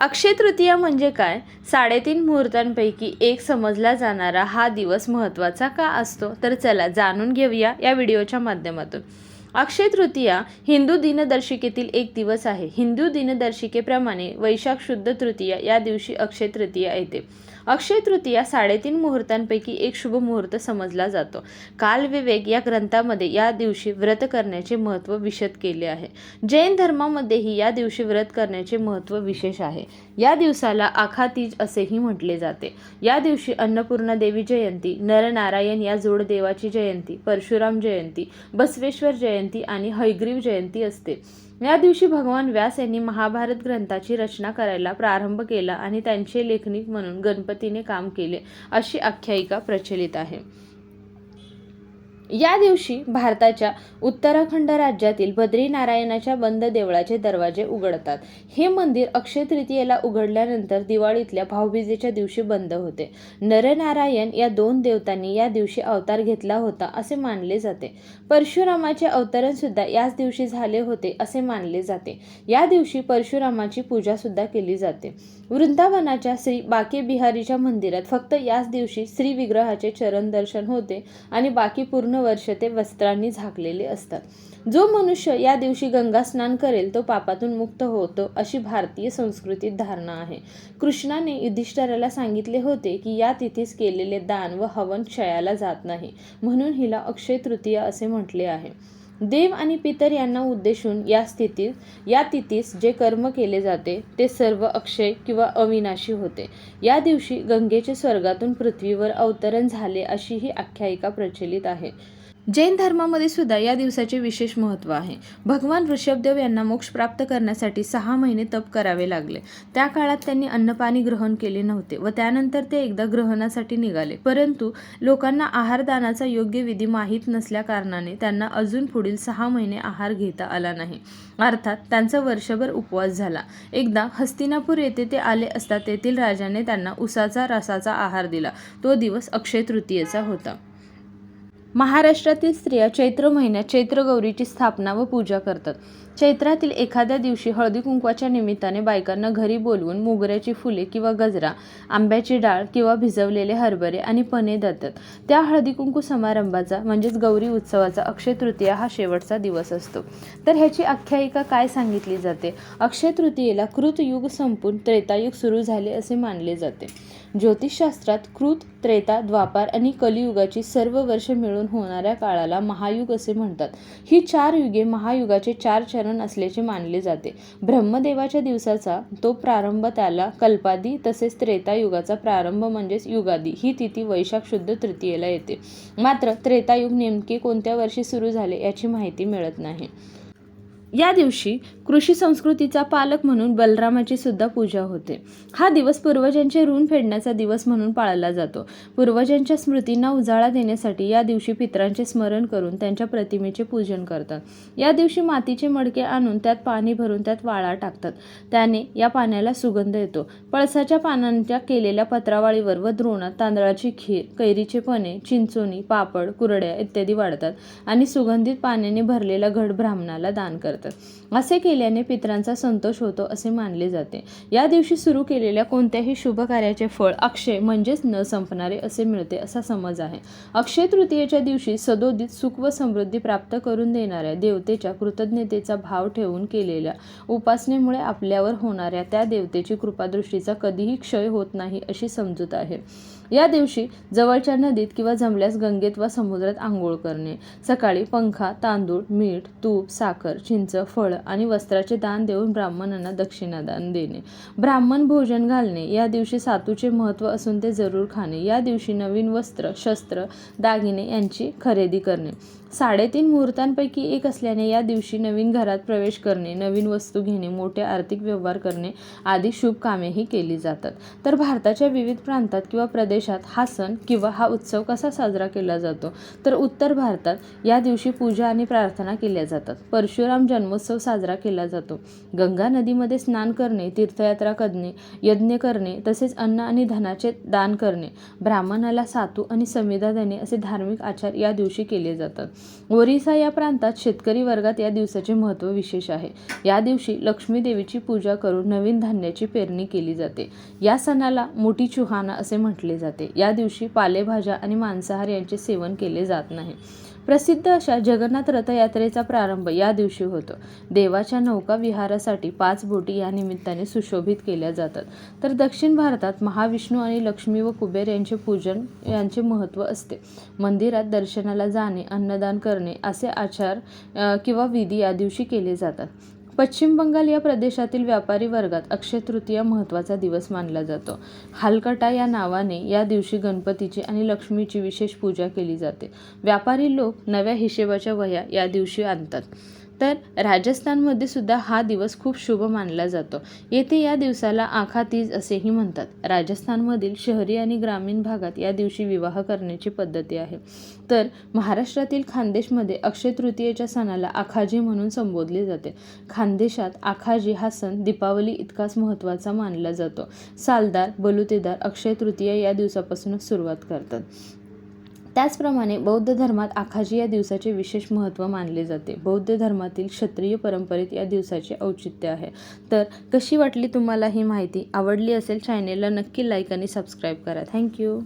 अक्षय तृतीया म्हणजे काय? साडेतीन मुहूर्तांपैकी एक समजला जाणारा हा दिवस महत्त्वाचा का असतो? तर चला जाणून घेऊया या व्हिडिओच्या माध्यमातून. अक्षय तृतीया हिंदू दिनदर्शिकेतील एक दिवस आहे. हिंदू दिनदर्शिकेप्रमाणे वैशाख शुद्ध तृतीया या दिवशी अक्षय तृतीया येते. अक्षय तृतीया साडेतीन मुहूर्तांपैकी एक शुभ मुहूर्त समजला जातो. कालविवेक या ग्रंथामध्ये या दिवशी व्रत करण्याचे महत्त्व विशद केले आहे. जैन धर्मामध्येही या दिवशी व्रत करण्याचे महत्त्व विशेष आहे. या दिवसाला आखातीज असेही म्हटले जाते. या दिवशी अन्नपूर्णा देवी जयंती नरनारायण या जोडदेवाची जयंती परशुराम जयंती बसवेश्वर जयंती आणि हैग्रीव जयंती असते. या दिवशी भगवान व्यास यांनी महाभारत ग्रंथाची रचना करायला प्रारंभ केला आणि त्यांचे लेखनिक म्हणून गणपतीने काम केले अशी आख्यायिका प्रचलित आहे. या दिवशी भारताच्या उत्तराखंड राज्यातील बद्रीनारायणाच्या बंद देवळाचे दरवाजे उघडतात. हे मंदिर अक्षय तृतीयेला उघडल्यानंतर दिवाळीतल्या भाऊबीजेच्या दिवशी बंद होते. नरनारायण या दोन देवतांनी या दिवशी अवतार घेतला होता असे मानले जाते. परशुरामाचे अवतरण सुद्धा याच दिवशी झाले होते असे मानले जाते. या दिवशी परशुरामाची पूजा सुद्धा केली जाते. वृंदावनाच्या श्री बाकी बिहारीच्या मंदिरात फक्त याच दिवशी श्री विग्रहाचे चरण दर्शन होते आणि बाकी पूर्ण वर्ष ते वस्त्रांनी झाकलेले असतात. जो मनुष्य या दिवशी गंगा स्नान करेल तो पापातून मुक्त होतो अशी भारतीय संस्कृतीत धारणा आहे. कृष्णाने युधिष्ठराला सांगितले होते की या तिथीस केलेले दान व हवन क्षयाला जात नाही. म्हणून हिला अक्षय तृतीया असे म्हटले आहे. देव आणि पितर यांना उद्देशून या स्थितीत या तिथीस जे कर्म केले जाते ते सर्व अक्षय किंवा अविनाशी होते. या दिवशी गंगेचे स्वर्गातून पृथ्वीवर अवतरण झाले अशी ही आख्यायिका प्रचलित आहे. जैन धर्मामध्ये सुद्धा या दिवसाचे विशेष महत्त्व आहे. भगवान ऋषभदेव यांना मोक्ष प्राप्त करण्यासाठी सहा महिने तप करावे लागले. त्या काळात त्यांनी अन्नपाणी ग्रहण केले नव्हते व त्यानंतर ते एकदा ग्रहणासाठी निघाले. परंतु लोकांना आहारदानाचा योग्य विधी माहीत नसल्या कारणाने त्यांना अजून पुढील सहा महिने आहार घेता आला नाही. अर्थात त्यांचा वर्षभर उपवास झाला. एकदा हस्तिनापूर येथे ते आले असता तेथील राजाने त्यांना उसाचा रसाचा आहार दिला. तो दिवस अक्षय तृतीयेचा होता. महाराष्ट्रातील स्त्रिया चैत्र महिन्यात चैत्रगौरीची स्थापना व पूजा करतात. चैत्रातील एखाद्या दिवशी हळदी कुंकवाच्या निमित्ताने बायकांना घरी बोलवून मोगऱ्याची फुले किंवा गजरा आंब्याची डाळ किंवा भिजवलेले हरभरे आणि पने देतात. त्या हळदी कुंकू समारंभाचा म्हणजेच गौरी उत्सवाचा अक्षय तृतीया हा शेवटचा दिवस असतो. तर ह्याची आख्यायिका काय सांगितली जाते? अक्षय तृतीयेला कृतयुग संपून त्रेतायुग सुरू झाले असे मानले जाते. ज्योतिषशास्त्रात कृत त्रेता द्वापार आणि कलियुगाची सर्व वर्ष मिळून होणाऱ्या काळाला महायुग असे म्हणतात. ही चार युगे महायुगाचे चार चरण असल्याचे मानले जाते. ब्रह्मदेवाच्या दिवसाचा तो प्रारंभ त्याला कल्पादी तसेच त्रेतायुगाचा प्रारंभ म्हणजेच युगादी ही तिथी वैशाख शुद्ध तृतीयेला येते. मात्र त्रेतायुग नेमके कोणत्या वर्षी सुरू झाले याची माहिती मिळत नाही. या दिवशी कृषी संस्कृतीचा पालक म्हणून बलरामाची सुद्धा पूजा होते. हा दिवस पूर्वजांचे ऋण फेडण्याचा दिवस म्हणून पाळला जातो. पूर्वजांच्या स्मृतींना उजाळा देण्यासाठी या दिवशी पितरांचे स्मरण करून त्यांच्या प्रतिमेचे पूजन करतात. या दिवशी मातीचे मडके आणून त्यात पाणी भरून त्यात वाळा टाकतात. त्याने या पाण्याला सुगंध येतो. पळसाच्या पानांच्या केलेल्या पत्रावळीवर व द्रोणात तांदळाची खीर कैरीचे पणे चिंचोणी पापड कुरड्या इत्यादी वाढतात आणि सुगंधित पाण्याने भरलेला घड ब्राह्मणाला दान करतात. जातात. असे केल्याने पित्रांचा संतोष होतो असे मानले जाते. या दिवशी सुरू केलेल्या कोणत्याही शुभ कार्याचे फळ अक्षय म्हणजेच न संपणारे असे मिळते असा समज आहे. अक्षय तृतीयेच्या दिवशी सदोदित सुख व समृद्धी प्राप्त करून देणाऱ्या देवतेच्या कृतज्ञतेचा भाव ठेवून केलेल्या उपासनेमुळे आपल्यावर होणाऱ्या त्या देवतेची कृपादृष्टीचा कधीही क्षय होत नाही अशी समजूत आहे. या दिवशी जवळच्या नदीत किंवा जमल्यास गंगेत वा समुद्रात आंघोळ करणे. सकाळी पंखा तांदूळ मीठ तूप साखर चिंच फळ आणि वस्त्राचे दान देऊन ब्राह्मणांना दक्षिणादान देणे. ब्राह्मण भोजन घालणे या दिवशी सातूचे महत्त्व असून ते जरूर खाणे. या दिवशी नवीन वस्त्र शस्त्र दागिने यांची खरेदी करणे. साडेतीन मुहूर्तांपैकी एक असल्याने या दिवशी नवीन घरात प्रवेश करणे नवीन वस्तू घेणे मोठे आर्थिक व्यवहार करणे आदी शुभ कामेही केली जातात. तर भारताच्या विविध प्रांतात किंवा प्रदेशात हा सण किंवा हा उत्सव कसा साजरा केला जातो? तर उत्तर भारतात या दिवशी पूजा आणि प्रार्थना केल्या जातात. परशुराम जन्मोत्सव साजरा केला जातो. गंगा नदीमध्ये स्नान करणे तीर्थयात्रा करणे यज्ञ करणे तसेच अन्न आणि धनाचे दान करणे ब्राह्मणाला सातू आणि समिधा देणे असे धार्मिक आचार या दिवशी केले जातात. ओरिसा या प्रांतात शेतकरी वर्गात या दिवसाचे महत्त्व विशेष आहे. या दिवशी लक्ष्मी देवीची पूजा करून नवीन धान्याची पेरणी केली जाते. या सणाला मोठी चुहाना असे म्हटले जाते. या दिवशी पालेभाज्या आणि मांसाहार यांचे सेवन केले जात नाही. प्रसिद्ध अशा जगन्नाथ रथयात्रेचा प्रारंभ या दिवशी होतो. देवाच्या नौका विहारासाठी पाच बोटी या निमित्ताने सुशोभित केल्या जातात. तर दक्षिण भारतात महाविष्णू आणि लक्ष्मी व कुबेर यांचे पूजन यांचे महत्त्व असते. मंदिरात दर्शनाला जाणे अन्नदान करणे असे आचार किंवा विधी या दिवशी केले जातात. पश्चिम बंगाल या प्रदेशातील व्यापारी वर्गात अक्षय तृतीया महत्त्वाचा दिवस मानला जातो. हालकटा या नावाने या दिवशी गणपतीची आणि लक्ष्मीची विशेष पूजा केली जाते. व्यापारी लोक नव्या हिशेबाच्या वह्या या दिवशी आणतात. तर राजस्थानमध्ये सुद्धा हा दिवस खूप शुभ मानला जातो. येथे या दिवसाला आखा तीज असेही म्हणतात. राजस्थानमधील शहरी आणि ग्रामीण भागात या दिवशी विवाह करण्याची पद्धती आहे. तर महाराष्ट्रातील खानदेशमध्ये अक्षय तृतीयेच्या सणाला आखाजी म्हणून संबोधले जाते. खानदेशात आखाजी हा सण दीपावली इतकाच महत्त्वाचा मानला जातो. सालदार बलुतेदार अक्षय तृतीया या दिवसापासूनच सुरुवात करतात. त्याचप्रमाणे बौद्ध धर्मात आखाजी या दिवसाचे विशेष महत्त्व मानले जाते. बौद्ध धर्मातील क्षत्रिय परंपरेत या दिवसाचे औचित्य आहे. तर कशी वाटली तुम्हाला ही माहिती? आवडली असेल चॅनेलला नक्की लाईक आणि सबस्क्राईब करा. थँक्यू